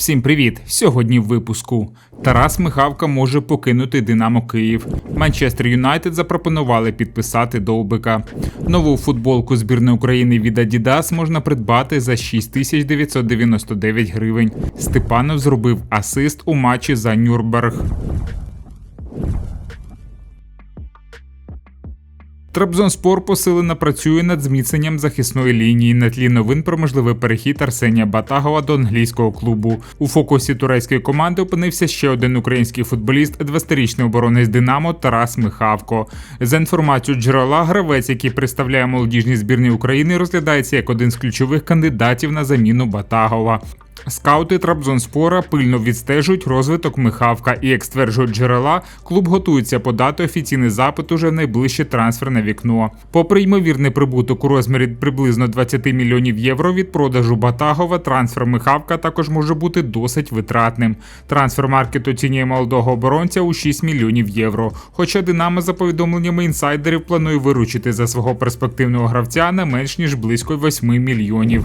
Всім привіт! Сьогодні в випуску Тарас Михавка може покинути Динамо Київ. Манчестер Юнайтед запропонували підписати Довбика. Нову футболку збірної України від Adidas можна придбати за 6999 гривень. Степанов зробив асист у матчі за Нюрнберг. Трабзонспор посилено працює над зміцненням захисної лінії на тлі новин про можливий перехід Арсенія Батагова до англійського клубу. У фокусі турецької команди опинився ще один український футболіст, 20-річний оборонець Динамо Тарас Михавко. За інформацією джерела, гравець, який представляє молодіжні збірні України, розглядається як один з ключових кандидатів на заміну Батагова. Скаути Трабзонспора пильно відстежують розвиток Михавка і, як стверджують джерела, клуб готується подати офіційний запит уже в найближче трансферне вікно. Попри ймовірний прибуток у розмірі приблизно 20 мільйонів євро від продажу Батагова, трансфер Михавка також може бути досить витратним. Трансфер маркет оцінює молодого оборонця у 6 мільйонів євро. Хоча Динамо, за повідомленнями інсайдерів, планує виручити за свого перспективного гравця не менш ніж близько 8 мільйонів.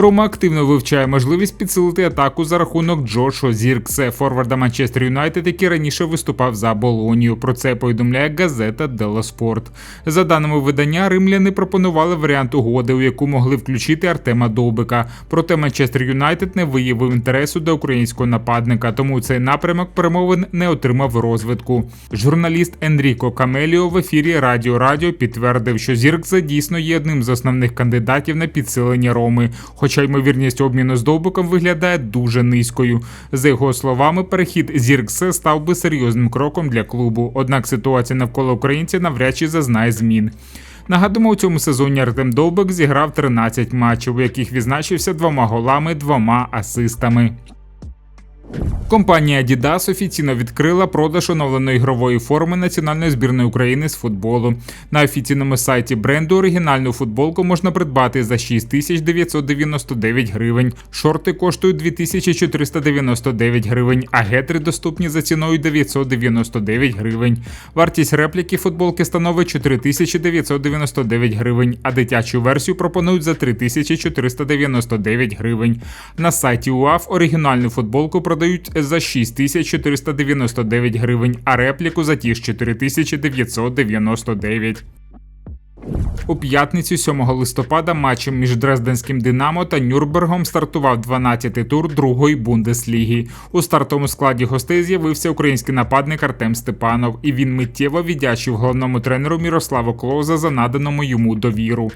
Рома активно вивчає можливість підсилити атаку за рахунок Джошо Зірксе, форварда Манчестер Юнайтед, який раніше виступав за Болонію. Про це повідомляє газета Дело Спорт. За даними видання, римляни пропонували варіант угоди, у яку могли включити Артема Довбика. Проте Манчестер Юнайтед не виявив інтересу до українського нападника, тому цей напрямок перемовин не отримав розвитку. Журналіст Енріко Камеліо в ефірі Радіо Радіо підтвердив, що Зірксе дійсно є одним з основних кандидатів на підсилення Роми хоча ймовірність обміну з довбиком виглядає дуже низькою. За його словами, перехід Зірксе став би серйозним кроком для клубу. Однак ситуація навколо українця навряд чи зазнає змін. Нагадуємо, у цьому сезоні Артем Довбик зіграв 13 матчів, у яких відзначився двома голами, двома асистами. Компанія Adidas офіційно відкрила продаж оновленої ігрової форми національної збірної України з футболу. На офіційному сайті бренду оригінальну футболку можна придбати за 6999 гривень. Шорти коштують 2499 гривень, а гетри доступні за ціною 999 гривень. Вартість репліки футболки становить 4999 гривень, а дитячу версію пропонують за 3499 гривень. На сайті УАФ оригінальну футболку продають за 6499 гривень, а репліку за ті ж 4999. У п'ятницю 7 листопада матчем між Дрезденським Динамо та Нюрнбергом стартував 12-й тур другої Бундесліги. У стартовому складі гостей з'явився український нападник Артем Степанов, і він миттєво віддячив головному тренеру Мірославу Клоуза за наданому йому довіру.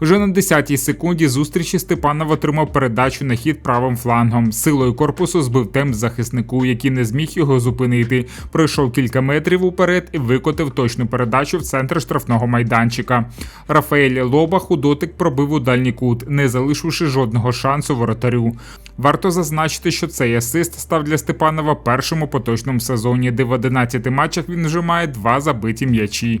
Вже на 10-й секунді зустрічі Степанов отримав передачу на хід правим флангом. Силою корпусу збив темп захиснику, який не зміг його зупинити. Пройшов кілька метрів уперед і викотив точну передачу в центр штрафного майданчика. Рафаель Лобах у дотик пробив у дальній кут, не залишивши жодного шансу воротарю. Варто зазначити, що цей асист став для Степанова першим у поточному сезоні, де в 11 матчах він вже має два забиті м'ячі.